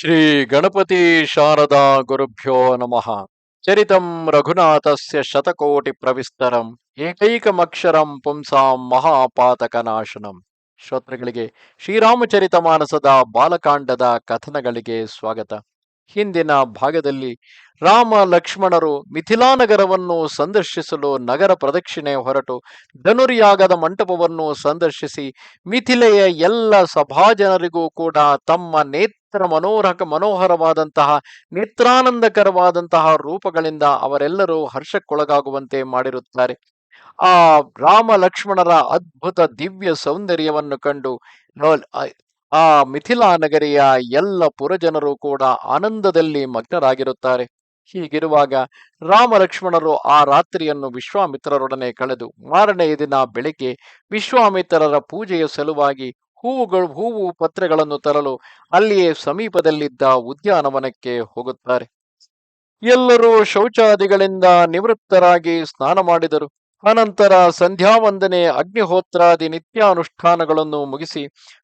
ಶ್ರೀ ಗಣಪತಿ ಶಾರದಾ ಗುರುಭ್ಯೋ ನಮಃ. ಚರಿತಂ ರಘುನಾಥಸ್ಯ ಶತಕೋಟಿ ಪ್ರವಿಸ್ತರಂ, ಏಕೈಕಮಕ್ಷರಂ ಪುಂಸಾಂ ಮಹಾಪಾತಕನಾಶನಂ. ಶ್ರೋತೃಗಳಿಗೆ ಶ್ರೀರಾಮಚರಿತ ಮಾನಸದ ಬಾಲಕಾಂಡದ ಕಥನಗಳಿಗೆ ಸ್ವಾಗತ. ಹಿಂದಿನ ಭಾಗದಲ್ಲಿ ರಾಮ ಲಕ್ಷ್ಮಣರು ಮಿಥಿಲಾನಗರವನ್ನು ಸಂದರ್ಶಿಸಲು ನಗರ ಪ್ರದಕ್ಷಿಣೆ ಹೊರಟು. ಧನುರ್ಯಾಗದ ಮಂಟಪವನ್ನು ಸಂದರ್ಶಿಸಿ ಮಿಥಿಲೆಯ ಎಲ್ಲ ಸಭಾಜನರಿಗೂ ಕೂಡ ತಮ್ಮ ನೇತ್ರ ಮನೋರಕ ಮನೋಹರವಾದಂತಹ, ನೇತ್ರಾನಂದಕರವಾದಂತಹ ರೂಪಗಳಿಂದ ಅವರೆಲ್ಲರೂ ಹರ್ಷಕ್ಕೊಳಗಾಗುವಂತೆ ಮಾಡಿರುತ್ತಾರೆ. ಆ ರಾಮ ಲಕ್ಷ್ಮಣರ ಅದ್ಭುತ ದಿವ್ಯ ಸೌಂದರ್ಯವನ್ನು ಕಂಡು ಆ ಮಿಥಿಲಾ ನಗರಿಯ ಎಲ್ಲ ಪುರಜನರು ಕೂಡ ಆನಂದದಲ್ಲಿ ಮಗ್ನರಾಗಿರುತ್ತಾರೆ. ಹೀಗಿರುವಾಗ ರಾಮ ಲಕ್ಷ್ಮಣರು ಆ ರಾತ್ರಿಯನ್ನು ವಿಶ್ವಾಮಿತ್ರರೊಡನೆ ಕಳೆದು ಮಾರನೆಯ ದಿನ ಬೆಳಿಗ್ಗೆ ವಿಶ್ವಾಮಿತ್ರರ ಪೂಜೆಯ ಸಲುವಾಗಿ ಹೂವುಗಳು, ಹೂವು ಪತ್ರೆಗಳನ್ನು ತರಲು ಅಲ್ಲಿಯೇ ಸಮೀಪದಲ್ಲಿದ್ದ ಉದ್ಯಾನವನಕ್ಕೆ ಹೋಗುತ್ತಾರೆ. ಎಲ್ಲರೂ ಶೌಚಾದಿಗಳಿಂದ ನಿವೃತ್ತರಾಗಿ ಸ್ನಾನ ಮಾಡಿದರು. ಅನಂತರ ಸಂಧ್ಯಾವಂದನೆ, ಅಗ್ನಿಹೋತ್ರಾದಿ ನಿತ್ಯಾನುಷ್ಠಾನಗಳನ್ನು ಮುಗಿಸಿ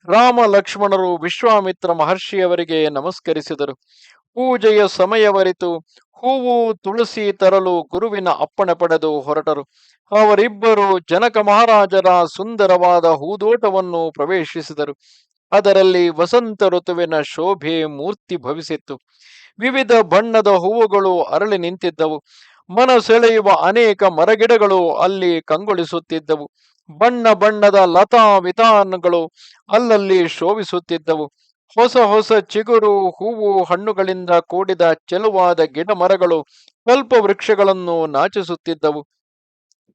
ರಾಮ ಲಕ್ಷ್ಮಣರು ವಿಶ್ವಾಮಿತ್ರ ಮಹರ್ಷಿಯವರಿಗೆ ನಮಸ್ಕರಿಸಿದರು. ಪೂಜೆಯ ಸಮಯವರಿತು ಹೂವು ತುಳಸಿ ತರಲು ಗುರುವಿನ ಅಪ್ಪಣೆ ಪಡೆದು ಹೊರಟರು. ಅವರಿಬ್ಬರು ಜನಕ ಮಹಾರಾಜರ ಸುಂದರವಾದ ಹೂದೋಟವನ್ನು ಪ್ರವೇಶಿಸಿದರು. ಅದರಲ್ಲಿ ವಸಂತ ಋತುವಿನ ಶೋಭೆ ಮೂರ್ತಿ ಭವಿಸಿತ್ತು. ವಿವಿಧ ಬಣ್ಣದ ಹೂವುಗಳು ಅರಳಿ ನಿಂತಿದ್ದವು. ಮನ ಸೆಳೆಯುವ ಅನೇಕ ಮರಗಿಡಗಳು ಅಲ್ಲಿ ಕಂಗೊಳಿಸುತ್ತಿದ್ದವು. ಬಣ್ಣ ಬಣ್ಣದ ಲತಾ ವಿತಾನಗಳು ಅಲ್ಲಲ್ಲಿ ಶೋಭಿಸುತ್ತಿದ್ದವು. ಹೊಸ ಹೊಸ ಚಿಗುರು, ಹೂವು, ಹಣ್ಣುಗಳಿಂದ ಕೂಡಿದ ಚೆಲುವಾದ ಗಿಡಮರಗಳು ಮರಗಳು ಕಲ್ಪ ವೃಕ್ಷಗಳನ್ನು ನಾಚಿಸುತ್ತಿದ್ದವು.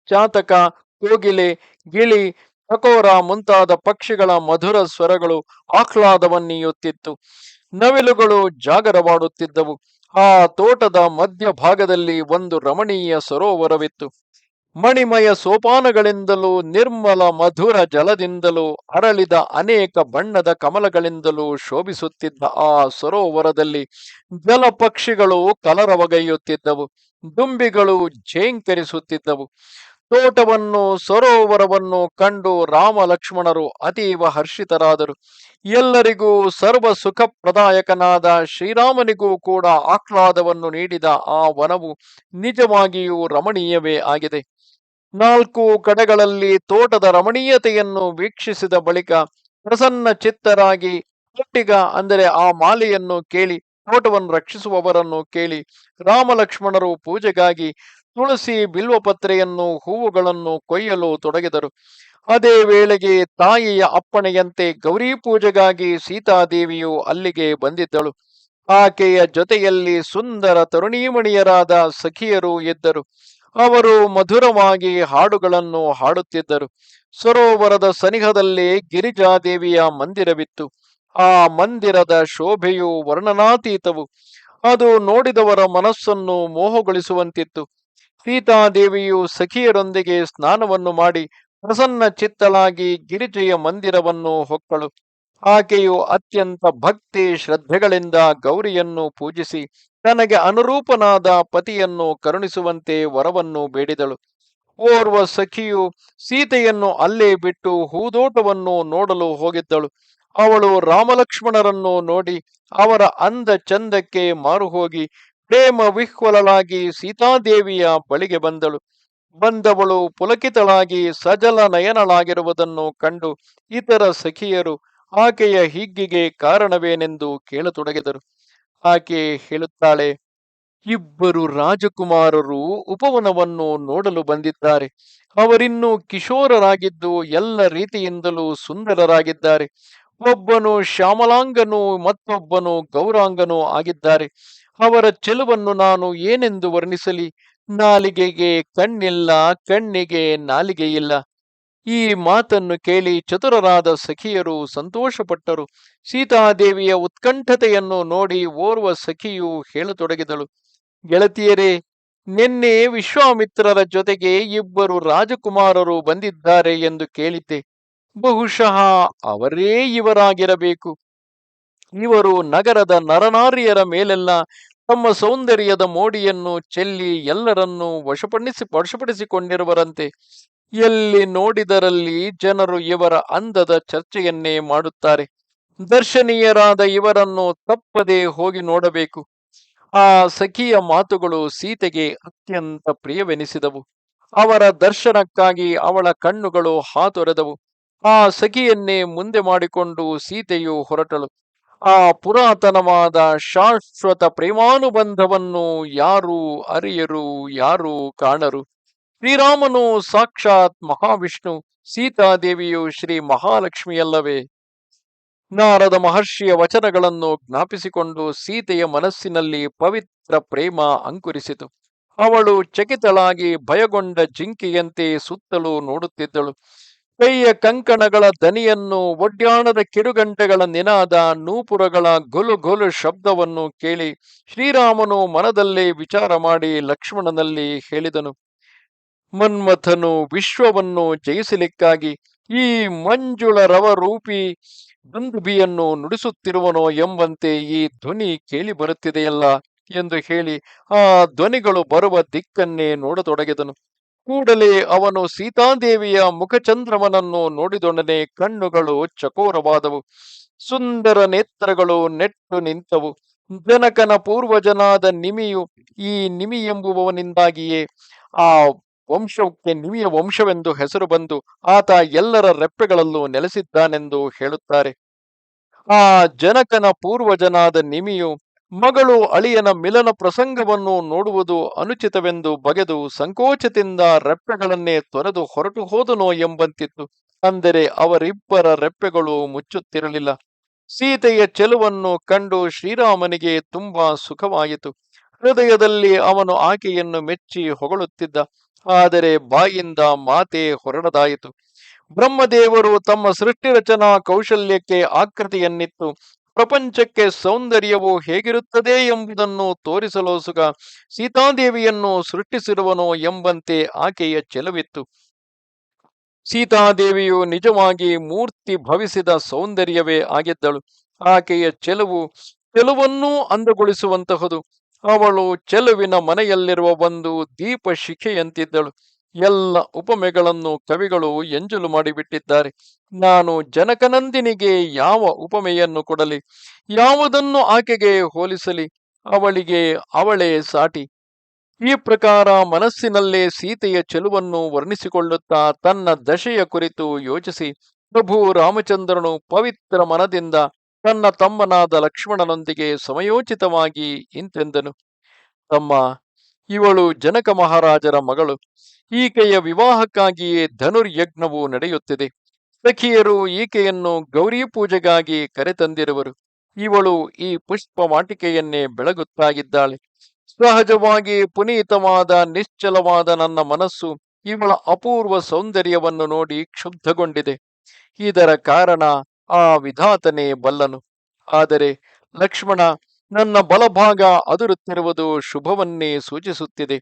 ಚಾತಕ, ಕೋಗಿಲೆ, ಗಿಳಿ ಟಕೋರ ಮುಂತಾದ ಪಕ್ಷಿಗಳ ಮಧುರ ಸ್ವರಗಳು ಆಹ್ಲಾದವನ್ನೀಯುತ್ತಿತ್ತು. ನವಿಲುಗಳು ಜಾಗರವಾಡುತ್ತಿದ್ದವು. ಆ ತೋಟದ ಮಧ್ಯಭಾಗದಲ್ಲಿ ಒಂದು ರಮಣೀಯ ಸರೋವರವಿತ್ತು. ಮಣಿಮಯ ಸೋಪಾನಗಳಿಂದಲೂ, ನಿರ್ಮಲ ಮಧುರ ಜಲದಿಂದಲೂ, ಅರಳಿದ ಅನೇಕ ಬಣ್ಣದ ಕಮಲಗಳಿಂದಲೂ ಶೋಭಿಸುತ್ತಿದ್ದ ಆ ಸರೋವರದಲ್ಲಿ ಜಲಪಕ್ಷಿಗಳು ಕಲರವಗೈಯುತ್ತಿದ್ದವು, ದುಂಬಿಗಳು ಝೇಂಕರಿಸುತ್ತಿದ್ದವು ತೋಟವನ್ನು, ಸರೋವರವನ್ನು ಕಂಡು ರಾಮ ಲಕ್ಷ್ಮಣರು ಅತೀವ ಹರ್ಷಿತರಾದರು. ಎಲ್ಲರಿಗೂ ಸರ್ವ ಸುಖ ಪ್ರದಾಯಕನಾದ ಶ್ರೀರಾಮನಿಗೂ ಕೂಡ ಆಹ್ಲಾದವನ್ನು ನೀಡಿದ ಆ ವನವು ನಿಜವಾಗಿಯೂ ರಮಣೀಯವೇ ಆಗಿದೆ. ನಾಲ್ಕು ಕಡೆಗಳಲ್ಲಿ ತೋಟದ ರಮಣೀಯತೆಯನ್ನು ವೀಕ್ಷಿಸಿದ ಬಳಿಕ ಪ್ರಸನ್ನ ಚಿತ್ತರಾಗಿ ಒಟ್ಟಿಗ ಅಂದರೆ ಆ ಮಾಲೆಯನ್ನು ಕೇಳಿ, ತೋಟವನ್ನು ರಕ್ಷಿಸುವವರನ್ನು ಕೇಳಿ, ರಾಮ ಲಕ್ಷ್ಮಣರು ಪೂಜೆಗಾಗಿ ತುಳಸಿ ಬಿಲ್ವಪತ್ರೆಯನ್ನು ಹೂವುಗಳನ್ನು ಕೊಯ್ಯಲು ತೊಡಗಿದರು. ಅದೇ ವೇಳೆಗೆ ತಾಯಿಯ ಅಪ್ಪಣೆಯಂತೆ ಗೌರಿ ಪೂಜೆಗಾಗಿ ಸೀತಾದೇವಿಯು ಅಲ್ಲಿಗೆ ಬಂದಿದ್ದಳು. ಆಕೆಯ ಜೊತೆಯಲ್ಲಿ ಸುಂದರ ತರುಣೀಮಣಿಯರಾದ ಸಖಿಯರು ಇದ್ದರು. ಅವರು ಮಧುರವಾಗಿ ಹಾಡುಗಳನ್ನು ಹಾಡುತ್ತಿದ್ದರು. ಸರೋವರದ ಸನಿಹದಲ್ಲಿ ಗಿರಿಜಾದೇವಿಯ ಮಂದಿರವಿತ್ತು. ಆ ಮಂದಿರದ ಶೋಭೆಯು ವರ್ಣನಾತೀತವು. ಅದು ನೋಡಿದವರ ಮನಸ್ಸನ್ನು ಮೋಹಗೊಳಿಸುವಂತಿತ್ತು. ಸೀತಾದೇವಿಯು ಸಖಿಯರೊಂದಿಗೆ ಸ್ನಾನವನ್ನು ಮಾಡಿ ಪ್ರಸನ್ನ ಚಿತ್ತಲಾಗಿ ಗಿರಿಜೆಯ ಮಂದಿರವನ್ನು ಹೊಕ್ಕಳು. ಆಕೆಯು ಅತ್ಯಂತ ಭಕ್ತಿ ಶ್ರದ್ಧೆಗಳಿಂದ ಗೌರಿಯನ್ನು ಪೂಜಿಸಿ ತನಗೆ ಅನುರೂಪನಾದ ಪತಿಯನ್ನು ಕರುಣಿಸುವಂತೆ ವರವನ್ನು ಬೇಡಿದಳು. ಓರ್ವ ಸಖಿಯು ಸೀತೆಯನ್ನು ಅಲ್ಲೇ ಬಿಟ್ಟು ಹೂದೋಟವನ್ನು ನೋಡಲು ಹೋಗಿದ್ದಳು. ಅವಳು ರಾಮಲಕ್ಷ್ಮಣರನ್ನು ನೋಡಿ ಅವರ ಅಂದ ಚಂದಕ್ಕೆ ಮಾರು ಹೋಗಿ ಪ್ರೇಮ ವಿಹ್ವಲಳಾಗಿ ಸೀತಾದೇವಿಯ ಬಳಿಗೆ ಬಂದಳು. ಬಂದವಳು ಪುಲಕಿತಳಾಗಿ ಸಜಲ ನಯನಳಾಗಿರುವುದನ್ನು ಕಂಡು ಇತರ ಸಖಿಯರು ಆಕೆಯ ಹಿಗ್ಗಿಗೆ ಕಾರಣವೇನೆಂದು ಕೇಳತೊಡಗಿದರು. ಆಕೆ ಹೇಳುತ್ತಾಳೆ, ಇಬ್ಬರು ರಾಜಕುಮಾರರು ಉಪವನವನ್ನು ನೋಡಲು ಬಂದಿದ್ದಾರೆ. ಅವರಿನ್ನೂ ಕಿಶೋರರಾಗಿದ್ದು ಎಲ್ಲ ರೀತಿಯಿಂದಲೂ ಸುಂದರರಾಗಿದ್ದಾರೆ. ಒಬ್ಬನು ಶ್ಯಾಮಲಾಂಗನು ಮತ್ತೊಬ್ಬನು ಗೌರಾಂಗನು ಆಗಿದ್ದಾರೆ. ಅವರ ಚೆಲುವನ್ನು ನಾನು ಏನೆಂದು ವರ್ಣಿಸಲಿ? ನಾಲಿಗೆಗೆ ಕಣ್ಣಿಲ್ಲ, ಕಣ್ಣಿಗೆ ನಾಲಿಗೆಯಿಲ್ಲ. ಈ ಮಾತನ್ನು ಕೇಳಿ ಚತುರರಾದ ಸಖಿಯರು ಸಂತೋಷಪಟ್ಟರು. ಸೀತಾದೇವಿಯ ಉತ್ಕಂಠತೆಯನ್ನು ನೋಡಿ ಓರ್ವ ಸಖಿಯು ಹೇಳತೊಡಗಿದಳು. ಗೆಳತಿಯರೇ, ನಿನ್ನೆ ವಿಶ್ವಾಮಿತ್ರರ ಜೊತೆಗೆ ಇಬ್ಬರು ರಾಜಕುಮಾರರು ಬಂದಿದ್ದಾರೆ ಎಂದು ಕೇಳಿದ್ದೆ. ಬಹುಶಃ ಅವರೇ ಇವರಾಗಿರಬೇಕು. ಇವರು ನಗರದ ನರನಾರಿಯರ ಮೇಲೆಲ್ಲ ತಮ್ಮ ಸೌಂದರ್ಯದ ಮೋಡಿಯನ್ನು ಚೆಲ್ಲಿ ಎಲ್ಲರನ್ನೂ ವಶಪಡಿಸಿ ವಶಪಡಿಸಿಕೊಂಡಿರುವರಂತೆ. ಎಲ್ಲಿ ನೋಡಿದರಲ್ಲಿ ಜನರು ಇವರ ಅಂದದ ಚರ್ಚೆಯನ್ನೇ ಮಾಡುತ್ತಾರೆ. ದರ್ಶನೀಯರಾದ ಇವರನ್ನು ತಪ್ಪದೆ ಹೋಗಿ ನೋಡಬೇಕು. ಆ ಸಖಿಯ ಮಾತುಗಳು ಸೀತೆಗೆ ಅತ್ಯಂತ ಪ್ರಿಯವೆನಿಸಿದವು. ಅವರ ದರ್ಶನಕ್ಕಾಗಿ ಅವಳ ಕಣ್ಣುಗಳು ಹಾತೊರೆದವು. ಆ ಸಖಿಯನ್ನೇ ಮುಂದೆ ಮಾಡಿಕೊಂಡು ಸೀತೆಯು ಹೊರಟಳು. ಆ ಪುರಾತನವಾದ ಶಾಶ್ವತ ಪ್ರೇಮಾನುಬಂಧವನ್ನು ಯಾರು ಅರಿಯರು, ಯಾರು ಕಾಣರು? ಶ್ರೀರಾಮನು ಸಾಕ್ಷಾತ್ ಮಹಾವಿಷ್ಣು, ಸೀತಾದೇವಿಯು ಶ್ರೀ ಮಹಾಲಕ್ಷ್ಮಿಯಲ್ಲವೇ? ನಾರದ ಮಹರ್ಷಿಯ ವಚನಗಳನ್ನು ಜ್ಞಾಪಿಸಿಕೊಂಡು ಸೀತೆಯ ಮನಸ್ಸಿನಲ್ಲಿ ಪವಿತ್ರ ಪ್ರೇಮ ಅಂಕುರಿಸಿತು. ಅವಳು ಚಕಿತಳಾಗಿ ಭಯಗೊಂಡ ಜಿಂಕೆಯಂತೆ ಸುತ್ತಲೂ ನೋಡುತ್ತಿದ್ದಳು. ಕೈಯ ಕಂಕಣಗಳ ದನಿಯನ್ನು ಒಡ್ಯಾಣದ ಕಿರುಗಂಟೆಗಳ ನಿನಾದ ನೂಪುರಗಳ ಗೊಲು ಗೊಲು ಶಬ್ದವನ್ನು ಕೇಳಿ ಶ್ರೀರಾಮನು ಮನದಲ್ಲೇ ವಿಚಾರ ಮಾಡಿ ಲಕ್ಷ್ಮಣನಲ್ಲಿ ಹೇಳಿದನು, ಮನ್ಮಥನು ವಿಶ್ವವನ್ನು ಜಯಿಸಲಿಕ್ಕಾಗಿ ಈ ಮಂಜುಳ ರೂಪಿ ದುಂದುಬಿಯನ್ನು ನುಡಿಸುತ್ತಿರುವನೋ ಎಂಬಂತೆ ಈ ಧ್ವನಿ ಕೇಳಿ ಬರುತ್ತಿದೆಯಲ್ಲ? ಎಂದು ಹೇಳಿ ಆ ಧ್ವನಿಗಳು ಬರುವ ದಿಕ್ಕನ್ನೇ ನೋಡತೊಡಗಿದನು. ಕೂಡಲೇ ಅವನು ಸೀತಾದೇವಿಯ ಮುಖಚಂದ್ರಮನನ್ನು ನೋಡಿದೊಡನೆ ಕಣ್ಣುಗಳು ಚಕೋರವಾದವು. ಸುಂದರ ನೇತ್ರಗಳು ನೆಟ್ಟು ನಿಂತವು. ಜನಕನ ಪೂರ್ವಜನಾದ ನಿಮಿಯು ಈ ನಿಮಿ ಎಂಬುವವನಿಂದಾಗಿಯೇ ಆ ವಂಶಕ್ಕೆ ನಿಮಿಯ ವಂಶವೆಂದು ಹೆಸರು ಬಂದು ಆತ ಎಲ್ಲರ ರೆಪ್ಪೆಗಳಲ್ಲೂ ನೆಲೆಸಿದ್ದಾನೆಂದು ಹೇಳುತ್ತಾರೆ. ಆ ಜನಕನ ಪೂರ್ವಜನಾದ ನಿಮಿಯು ಮಗಳು ಅಳಿಯನ ಮಿಲನ ಪ್ರಸಂಗವನ್ನು ನೋಡುವುದು ಅನುಚಿತವೆಂದು ಬಗೆದು ಸಂಕೋಚದಿಂದ ರೆಪ್ಪೆಗಳನ್ನೇ ತೊರೆದು ಹೊರಟು ಹೋದನೋ ಎಂಬಂತಿತ್ತು. ಅಂದರೆ ಅವರಿಬ್ಬರ ರೆಪ್ಪೆಗಳು ಮುಚ್ಚುತ್ತಿರಲಿಲ್ಲ. ಸೀತೆಯ ಚೆಲುವನ್ನು ಕಂಡು ಶ್ರೀರಾಮನಿಗೆ ತುಂಬಾ ಸುಖವಾಯಿತು. ಹೃದಯದಲ್ಲಿ ಅವನು ಆಕೆಯನ್ನು ಮೆಚ್ಚಿ ಹೊಗಳುತ್ತಿದ್ದ. ಆದರೆ ಬಾಯಿಂದ ಮಾತೆ ಹೊರಡದಾಯಿತು. ಬ್ರಹ್ಮದೇವರು ತಮ್ಮ ಸೃಷ್ಟಿ ರಚನಾ ಕೌಶಲ್ಯಕ್ಕೆ ಆಕೃತಿಯನ್ನಿತ್ತು. ಪ್ರಪಂಚಕ್ಕೆ ಸೌಂದರ್ಯವು ಹೇಗಿರುತ್ತದೆ ಎಂಬುದನ್ನು ತೋರಿಸಲು ಸುಗ ಸೀತಾದೇವಿಯನ್ನು ಸೃಷ್ಟಿಸಿರುವನು ಎಂಬಂತೆ ಆಕೆಯ ಚೆಲುವಿತ್ತು. ಸೀತಾದೇವಿಯು ನಿಜವಾಗಿ ಮೂರ್ತಿ ಭವಿಸಿದ ಸೌಂದರ್ಯವೇ ಆಗಿದ್ದಳು. ಆಕೆಯ ಚೆಲುವು ಚೆಲುವನ್ನೂ ಅಂದಗೊಳಿಸುವಂತಹದು. ಅವಳು ಚೆಲುವಿನ ಮನೆಯಲ್ಲಿರುವ ಒಂದು ದೀಪ ಶಿಖೆಯಂತಿದ್ದಳು ಎಲ್ಲ ಉಪಮೆಗಳನ್ನು ಕವಿಗಳು ಎಂಜಲು ಮಾಡಿಬಿಟ್ಟಿದ್ದಾರೆ. ನಾನು ಜನಕನಂದಿನಿಗೆ ಯಾವ ಉಪಮೆಯನ್ನು ಕೊಡಲಿ? ಯಾವುದನ್ನು ಆಕೆಗೆ ಹೋಲಿಸಲಿ? ಅವಳಿಗೆ ಅವಳೇ ಸಾಟಿ. ಈ ಪ್ರಕಾರ ಮನಸ್ಸಿನಲ್ಲೇ ಸೀತೆಯ ಚೆಲುವನ್ನು ವರ್ಣಿಸಿಕೊಳ್ಳುತ್ತಾ ತನ್ನ ದಶೆಯ ಕುರಿತು ಯೋಚಿಸಿ, ಪ್ರಭು ರಾಮಚಂದ್ರನು ಪವಿತ್ರ ಮನದಿಂದ ತನ್ನ ತಮ್ಮನಾದ ಲಕ್ಷ್ಮಣನೊಂದಿಗೆ ಸಮಯೋಚಿತವಾಗಿ ಇಂತೆಂದನು. ತಮ್ಮ, ಇವಳು ಜನಕ ಮಹಾರಾಜರ ಮಗಳು. ಈಕೆಯ ವಿವಾಹಕ್ಕಾಗಿಯೇ ಧನುರ್ಯಜ್ಞವು ನಡೆಯುತ್ತಿದೆ. ಸಖಿಯರು ಈಕೆಯನ್ನು ಗೌರಿ ಪೂಜೆಗಾಗಿ ಕರೆತಂದಿರುವರು. ಇವಳು ಈ ಪುಷ್ಪ ವಾಟಿಕೆಯನ್ನೇ ಬೆಳಗುತ್ತಾಗಿದ್ದಾಳೆ. ಸಹಜವಾಗಿ ಪುನೀತವಾದ ನಿಶ್ಚಲವಾದ ನನ್ನ ಮನಸ್ಸು ಇವಳ ಅಪೂರ್ವ ಸೌಂದರ್ಯವನ್ನು ನೋಡಿ ಕ್ಷುಬ್ಧಗೊಂಡಿದೆ. ಇದರ ಕಾರಣ ಆ ವಿಧಾತನೇ ಬಲ್ಲನು. ಆದರೆ ಲಕ್ಷ್ಮಣ, ನನ್ನ ಬಲಭಾಗ ಅದುರುತ್ತಿರುವುದು ಶುಭವನ್ನೇ ಸೂಚಿಸುತ್ತಿದೆ.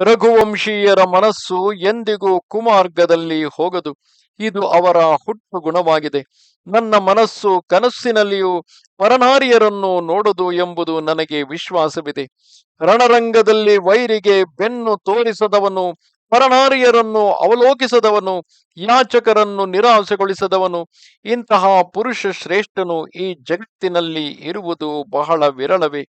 ರಘುವಂಶೀಯರ ಮನಸ್ಸು ಎಂದಿಗೂ ಕುಮಾರ್ಗದಲ್ಲಿ ಹೋಗದು. ಇದು ಅವರ ಹುಟ್ಟು ಗುಣವಾಗಿದೆ. ನನ್ನ ಮನಸ್ಸು ಕನಸ್ಸಿನಲ್ಲಿಯೂ ಪರನಾರಿಯರನ್ನು ನೋಡದು ಎಂಬುದು ನನಗೆ ವಿಶ್ವಾಸವಿದೆ. ರಣರಂಗದಲ್ಲಿ ವೈರಿಗೆ ಬೆನ್ನು ತೋರಿಸದವನು ಪರನಾರಿಯರನ್ನು ಅವಲೋಕಿಸದವನು, ಯಾಚಕರನ್ನು ನಿರಾಸೆಗೊಳಿಸದವನು ಇಂತಹ ಪುರುಷ ಶ್ರೇಷ್ಠನು ಈ ಜಗತ್ತಿನಲ್ಲಿ ಇರುವುದು ಬಹಳ ವಿರಳವೇ.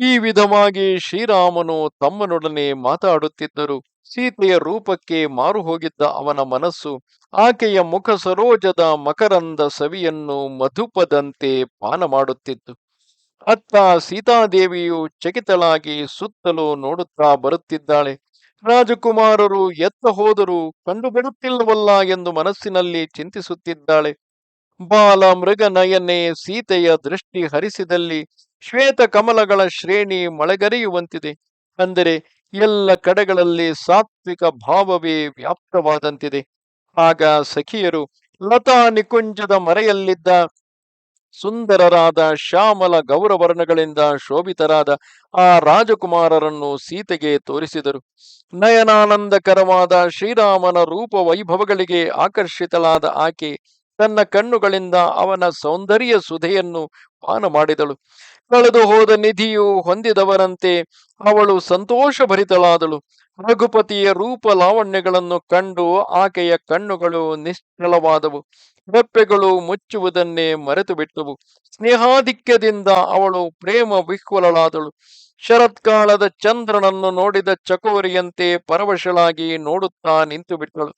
ಈ ವಿಧವಾಗಿ ಶ್ರೀರಾಮನು ತಮ್ಮನೊಡನೆ ಮಾತಾಡುತ್ತಿದ್ದರು. ಸೀತೆಯ ರೂಪಕ್ಕೆ ಮಾರು ಹೋಗಿದ್ದ ಅವನ ಮನಸ್ಸು ಆಕೆಯ ಮುಖ ಸರೋಜದ ಮಕರಂದ ಸವಿಯನ್ನು ಮಧುಪದಂತೆ ಪಾನ ಮಾಡುತ್ತಿತ್ತು. ಅತ್ತ ಸೀತಾದೇವಿಯು ಚಕಿತಳಾಗಿ ಸುತ್ತಲೂ ನೋಡುತ್ತಾ ಬರುತ್ತಿದ್ದಾಳೆ. ರಾಜಕುಮಾರರು ಎತ್ತ ಹೋದರೂ ಕಂಡುಬಿಡುತ್ತಿಲ್ಲವಲ್ಲ ಎಂದು ಮನಸ್ಸಿನಲ್ಲಿ ಚಿಂತಿಸುತ್ತಿದ್ದಾಳೆ. ಬಾಲ ಮೃಗನಯನೆ ಸೀತೆಯ ದೃಷ್ಟಿ ಹರಿಸಿದಲ್ಲಿ ಶ್ವೇತ ಕಮಲಗಳ ಶ್ರೇಣಿ ಮಳೆಗರೆಯುವಂತಿದೆ. ಅಂದರೆ ಎಲ್ಲ ಕಡೆಗಳಲ್ಲಿ ಸಾತ್ವಿಕ ಭಾವವೇ ವ್ಯಾಪ್ತವಾದಂತಿದೆ. ಆಗ ಸಖಿಯರು, ಲತಾ ನಿಕುಂಜದ ಮರೆಯಲ್ಲಿದ್ದ ಸುಂದರರಾದ ಶ್ಯಾಮಲ ಗೌರವರ್ಣಗಳಿಂದ ಶೋಭಿತರಾದ ಆ ರಾಜಕುಮಾರರನ್ನು ಸೀತೆಗೆ ತೋರಿಸಿದರು. ನಯನಾನಂದಕರವಾದ ಶ್ರೀರಾಮನ ರೂಪ ವೈಭವಗಳಿಗೆ ಆಕರ್ಷಿತಳಾದ ಆಕೆ ತನ್ನ ಕಣ್ಣುಗಳಿಂದ ಅವನ ಸೌಂದರ್ಯ ಸುಧೆಯನ್ನು ಪಾನ ಮಾಡಿದಳು. ಕಳೆದು ಹೋದ ನಿಧಿಯು ಹೊಂದಿದವರಂತೆ ಅವಳು ಸಂತೋಷಭರಿತಳಾದಳು. ರಘುಪತಿಯ ರೂಪ ಲಾವಣ್ಯಗಳನ್ನು ಕಂಡು ಆಕೆಯ ಕಣ್ಣುಗಳು ನಿಶ್ಚಲವಾದವು ರೆಪ್ಪೆಗಳು ಮುಚ್ಚುವುದನ್ನೇ ಮರೆತು ಬಿಟ್ಟವು ಸ್ನೇಹಾಧಿಕ್ಯದಿಂದ ಅವಳು ಪ್ರೇಮ ವಿಹ್ವಲಳಾದಳು. ಶರತ್ಕಾಲದ ಚಂದ್ರನನ್ನು ನೋಡಿದ ಚಕೋರಿಯಂತೆ ಪರವಶಳಾಗಿ ನೋಡುತ್ತಾ ನಿಂತು ಬಿಟ್ಟಳು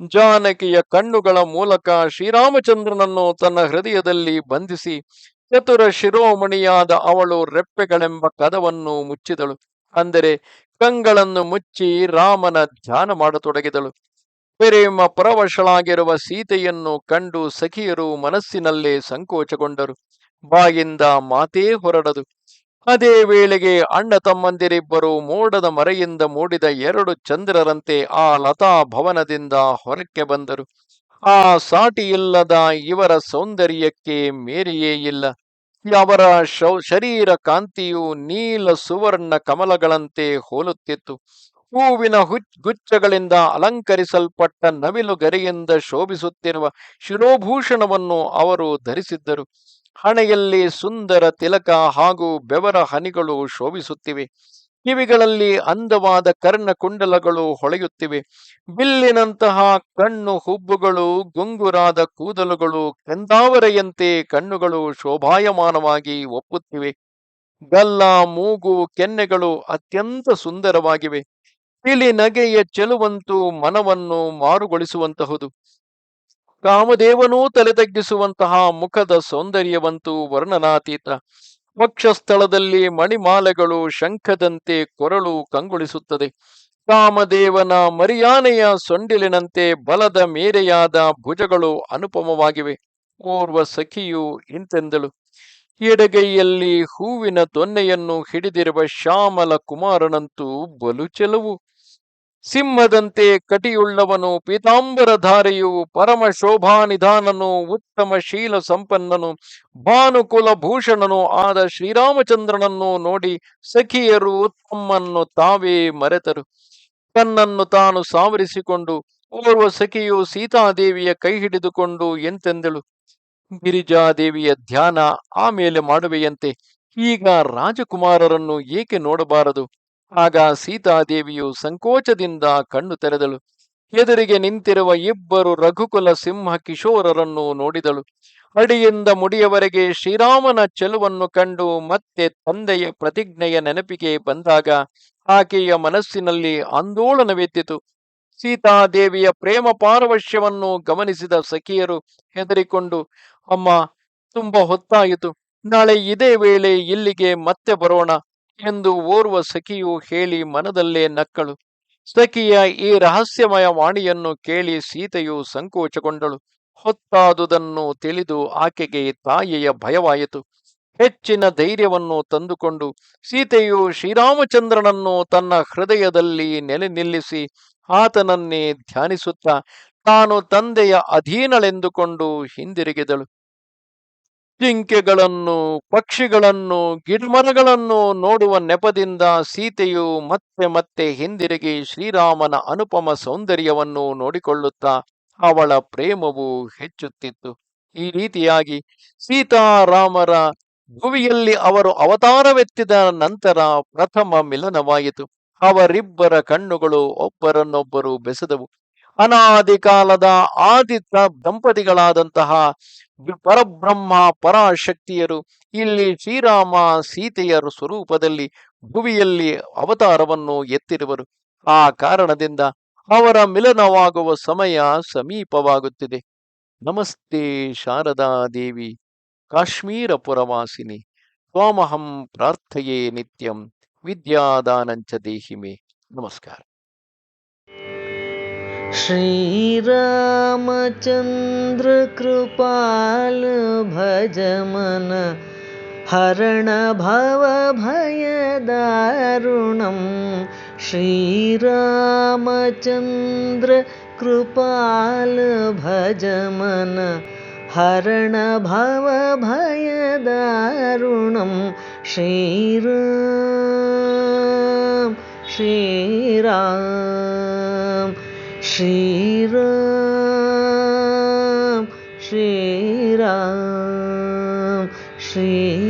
ಜಾನಕಿಯ ಕಣ್ಣುಗಳ ಮೂಲಕ ಶ್ರೀರಾಮಚಂದ್ರನನ್ನು ತನ್ನ ಹೃದಯದಲ್ಲಿ ಬಂಧಿಸಿ ಚತುರ ಶಿರೋಮಣಿಯಾದ ಅವಳು ರೆಪ್ಪೆಗಳೆಂಬ ಕದವನ್ನು ಮುಚ್ಚಿದಳು. ಅಂದರೆ ಕಂಗಳನ್ನು ಮುಚ್ಚಿ ರಾಮನ ಧ್ಯಾನ ಮಾಡತೊಡಗಿದಳು. ಪ್ರೇಮ ಪರವಶಳಾಗಿರುವ ಸೀತೆಯನ್ನು ಕಂಡು ಸಖಿಯರು ಮನಸ್ಸಿನಲ್ಲೇ ಸಂಕೋಚಗೊಂಡರು. ಬಾಯಿಂದ ಮಾತೇ ಹೊರಡದು. ಅದೇ ವೇಳೆಗೆ ಅಣ್ಣ ತಮ್ಮಂದಿರಿಬ್ಬರು ಮೋಡದ ಮರೆಯಿಂದ ಮೂಡಿದ ಎರಡು ಚಂದ್ರರಂತೆ ಆ ಲತಾ ಭವನದಿಂದ ಹೊರಕ್ಕೆ ಬಂದರು. ಆ ಸಾಟಿಯಿಲ್ಲದ ಇವರ ಸೌಂದರ್ಯಕ್ಕೆ ಮೇರೆಯೇ ಇಲ್ಲ. ಅವರ ಶರೀರ ಕಾಂತಿಯು ನೀಲ ಸುವರ್ಣ ಕಮಲಗಳಂತೆ ಹೋಲುತ್ತಿತ್ತು. ಹೂವಿನ ಹುಚ್, ಗುಚ್ಛಗಳಿಂದ ಅಲಂಕರಿಸಲ್ಪಟ್ಟ ನವಿಲು ಗರಿಯಿಂದ ಶೋಭಿಸುತ್ತಿರುವ ಶಿರೋಭೂಷಣವನ್ನು ಅವರು ಧರಿಸಿದ್ದರು. ಹಣೆಯಲ್ಲಿ ಸುಂದರ ತಿಲಕ ಹಾಗೂ ಬೆವರ ಹನಿಗಳು ಶೋಭಿಸುತ್ತಿವೆ. ಕಿವಿಗಳಲ್ಲಿ ಅಂದವಾದ ಕರ್ಣಕುಂಡಲಗಳು ಹೊಳೆಯುತ್ತಿವೆ. ಬಿಲ್ಲಿನಂತಹ ಕಣ್ಣು ಹುಬ್ಬುಗಳು, ಗುಂಗುರಾದ ಕೂದಲುಗಳು, ಕೆಂದಾವರೆಯಂತೆ ಕಣ್ಣುಗಳು ಶೋಭಾಯಮಾನವಾಗಿ ಒಪ್ಪುತ್ತಿವೆ. ಗಲ್ಲ, ಮೂಗು, ಕೆನ್ನೆಗಳು ಅತ್ಯಂತ ಸುಂದರವಾಗಿವೆ. ತಿಳಿ ನಗೆಯ ಚೆಲುವಂತೂ ಮನವನ್ನು ಮಾರುಗೊಳಿಸುವಂತಹುದು. ಕಾಮದೇವನೂ ತಲೆ ತಗ್ಗಿಸುವಂತಹ ಮುಖದ ಸೌಂದರ್ಯವಂತೂ ವರ್ಣನಾತೀತ. ವಕ್ಷಸ್ಥಳದಲ್ಲಿ ಮಣಿಮಾಲೆಗಳು ಶಂಖದಂತೆ ಕೊರಳು ಕಂಗೊಳಿಸುತ್ತದೆ. ಕಾಮದೇವನ ಮರಿಯಾನೆಯ ಸೊಂಡಿಲಿನಂತೆ ಬಲದ ಮೇರೆಯಾದ ಭುಜಗಳು ಅನುಪಮವಾಗಿವೆ. ಓರ್ವ ಸಖಿಯು ಇಂತೆಂದಳು. ಎಡಗೈಯಲ್ಲಿ ಹೂವಿನ ತೊನ್ನೆಯನ್ನು ಹಿಡಿದಿರುವ ಶ್ಯಾಮಲ ಕುಮಾರನಂತೂ ಬಲು ಚೆಲುವು. ಸಿಂಹದಂತೆ ಕಟಿಯುಳ್ಳವನು ಪೀತಾಂಬರಧಾರಿಯು ಪರಮ ಶೋಭಾನಿಧಾನನು ಉತ್ತಮ ಶೀಲ ಸಂಪನ್ನನು ಭಾನುಕುಲ ಭೂಷಣನು ಆದ ಶ್ರೀರಾಮಚಂದ್ರನನ್ನು ನೋಡಿ ಸಖಿಯರು ತಮ್ಮನ್ನು ತಾವೇ ಮರೆತರು. ತನ್ನನ್ನು ತಾನು ಸಾವರಿಸಿಕೊಂಡು ಓರ್ವ ಸಖಿಯು ಸೀತಾದೇವಿಯ ಕೈ ಹಿಡಿದುಕೊಂಡು ಎಂತೆಂದಳು? ಗಿರಿಜಾದೇವಿಯ ಧ್ಯಾನ ಆಮೇಲೆ ಮಾಡುವೆಯಂತೆ, ಈಗ ರಾಜಕುಮಾರರನ್ನು ಏಕೆ ನೋಡಬಾರದು? ಆಗ ಸೀತಾದೇವಿಯು ಸಂಕೋಚದಿಂದ ಕಣ್ಣು ತೆರೆದಳು. ಎದುರಿಗೆ ನಿಂತಿರುವ ಇಬ್ಬರು ರಘುಕುಲ ಸಿಂಹ ಕಿಶೋರರನ್ನು ನೋಡಿದಳು. ಅಡಿಯಿಂದ ಮುಡಿಯವರೆಗೆ ಶ್ರೀರಾಮನ ಚೆಲುವನ್ನು ಕಂಡು ಮತ್ತೆ ತಂದೆಯ ಪ್ರತಿಜ್ಞೆಯ ನೆನಪಿಗೆ ಬಂದಾಗ ಆಕೆಯ ಮನಸ್ಸಿನಲ್ಲಿ ಆಂದೋಳನವೆದ್ದಿತು ಸೀತಾದೇವಿಯ ಪ್ರೇಮ ಪಾರವಶ್ಯವನ್ನು ಗಮನಿಸಿದ ಸಖಿಯರು ಹೆದರಿಕೊಂಡು, ಅಮ್ಮ, ತುಂಬಾ ಹೊತ್ತಾಯಿತು. ನಾಳೆ ಇದೇ ವೇಳೆ ಇಲ್ಲಿಗೆ ಮತ್ತೆ ಬರೋಣ. ಎಂದು ಓರ್ವ ಸಖಿಯು ಹೇಳಿ ಮನದಲ್ಲೇ ನಕ್ಕಳು. ಸಖಿಯ ಈ ರಹಸ್ಯಮಯ ವಾಣಿಯನ್ನು ಕೇಳಿ ಸೀತೆಯು ಸಂಕೋಚಗೊಂಡಳು. ಹೊತ್ತಾದುದನ್ನು ತಿಳಿದು ಆಕೆಗೆ ತಾಯಿಯ ಭಯವಾಯಿತು. ಹೆಚ್ಚಿನ ಧೈರ್ಯವನ್ನು ತಂದುಕೊಂಡು ಸೀತೆಯು ಶ್ರೀರಾಮಚಂದ್ರನನ್ನು ತನ್ನ ಹೃದಯದಲ್ಲಿ ನೆಲೆ ನಿಲ್ಲಿಸಿ ಆತನನ್ನೇ ಧ್ಯಾನಿಸುತ್ತಾ ತಾನು ತಂದೆಯ ಅಧೀನಳೆಂದುಕೊಂಡು ಹಿಂದಿರುಗಿದಳು. ಜಿಂಕೆಗಳನ್ನು ಪಕ್ಷಿಗಳನ್ನು, ಗಿಡಮರಗಳನ್ನು ನೋಡುವ ನೆಪದಿಂದ ಸೀತೆಯು ಮತ್ತೆ ಮತ್ತೆ ಹಿಂದಿರುಗಿ ಶ್ರೀರಾಮನ ಅನುಪಮ ಸೌಂದರ್ಯವನ್ನು ನೋಡಿಕೊಳ್ಳುತ್ತಾ ಅವಳ ಪ್ರೇಮವು ಹೆಚ್ಚುತ್ತಿತ್ತು. ಈ ರೀತಿಯಾಗಿ ಸೀತಾರಾಮರ ಭುವಿಯಲ್ಲಿ ಅವರು ಅವತಾರವೆತ್ತಿದ ನಂತರ ಪ್ರಥಮ ಮಿಲನವಾಯಿತು. ಅವರಿಬ್ಬರ ಕಣ್ಣುಗಳು ಒಬ್ಬರನ್ನೊಬ್ಬರು ಬೆಸೆದವು. ಅನಾದಿ ಕಾಲದ ಆದಿತ್ಯ ದಂಪತಿಗಳಾದಂತಹ ಪರಬ್ರಹ್ಮ ಪರಾಶಕ್ತಿಯರು, ಇಲ್ಲಿ ಶ್ರೀರಾಮ ಸೀತೆಯರು ಸ್ವರೂಪದಲ್ಲಿ ಭುವಿಯಲ್ಲಿ ಅವತಾರವನ್ನು ಎತ್ತಿರುವರು. ಆ ಕಾರಣದಿಂದ ಅವರ ಮಿಲನವಾಗುವ ಸಮಯ ಸಮೀಪವಾಗುತ್ತಿದೆ. ನಮಸ್ತೆ ಶಾರದಾ ದೇವಿ, ಕಾಶ್ಮೀರ ಪುರವಾಸಿನಿ, ತ್ವಾಮಹಂ ಪ್ರಾರ್ಥೆಯೇ ನಿತ್ಯಂ, ವಿದ್ಯಾದಾನಂಚ ದೇಹಿಮೆ. ನಮಸ್ಕಾರ. श्रीरामचन्द्र कृपाल भज मनः हरणभवभयद ऋणं श्रीरामचन्द्र कृपाल भजम हरणभवभयद ऋणं श्रीरु श्रीराम। श्रीराम श्रीराम श्री